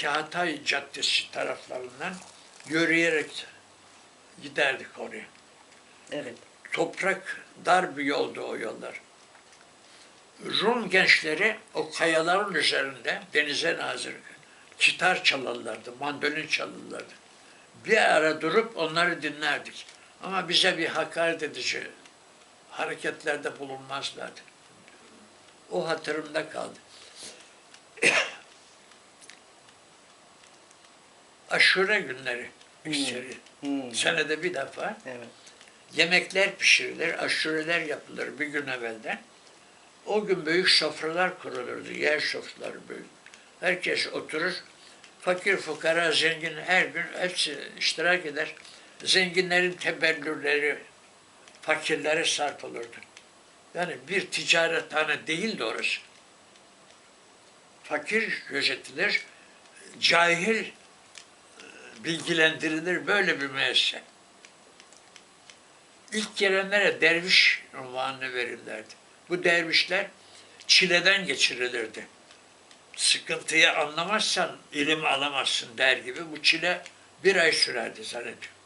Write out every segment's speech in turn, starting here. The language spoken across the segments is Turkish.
Şimdiki Hatay Caddesi taraflarından yürüyerek giderdik oraya. Evet. Toprak dar bir yoldu o yollar. Rum gençleri o kayaların üzerinde denize nazır kitar çalarlardı, mandolin çalarlardı. Bir ara durup onları dinlerdik. Ama bize bir hakaret edici hareketlerde bulunmazlardı. O hatırımda kaldı. Aşure günleri iksiri. Hmm. Senede bir defa Evet. yemekler pişirilir, aşureler yapılır bir gün evvelden. O gün büyük sofralar kurulurdu, yer sofraları büyük. Herkes oturur, fakir fukara, zengin her gün hepsi iştirak eder. Zenginlerin tebellürleri fakirlere sarfılırdı. Yani bir ticarethane değildi orası. Fakir gözetilir, cahil bilgilendirilir böyle bir müessese. İlk gelenlere derviş unvanını verirlerdi. Bu dervişler çileden geçirilirdi. Sıkıntıyı anlamazsan ilim alamazsın der gibi bu çile bir ay sürerdi zannediyorum.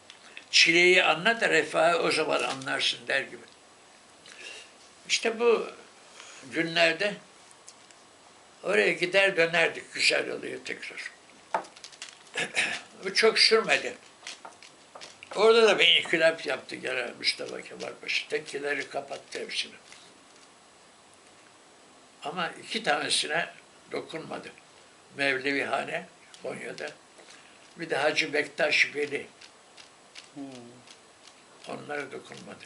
Çileyi anla da refahı o zaman anlarsın der gibi. İşte bu günlerde oraya gider dönerdik güzel oluyor tekrar. bu çok sürmedi. Orada da bir inkılap yaptı gene Mustafa Kemal Paşa. Tekkileri kapattı hepsini. Ama iki tanesine dokunmadı. Mevlevihane Konya'da. Bir de Hacı Bektaş Veli. Onlara dokunmadı.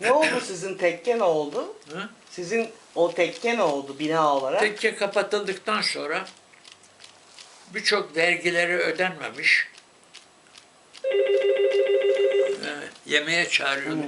Ne oldu sizin tekke ne oldu? Hı? Sizin o tekke ne oldu bina olarak? Tekke kapatıldıktan sonra birçok vergileri ödenmemiş. Yemeğe çağırıyordu.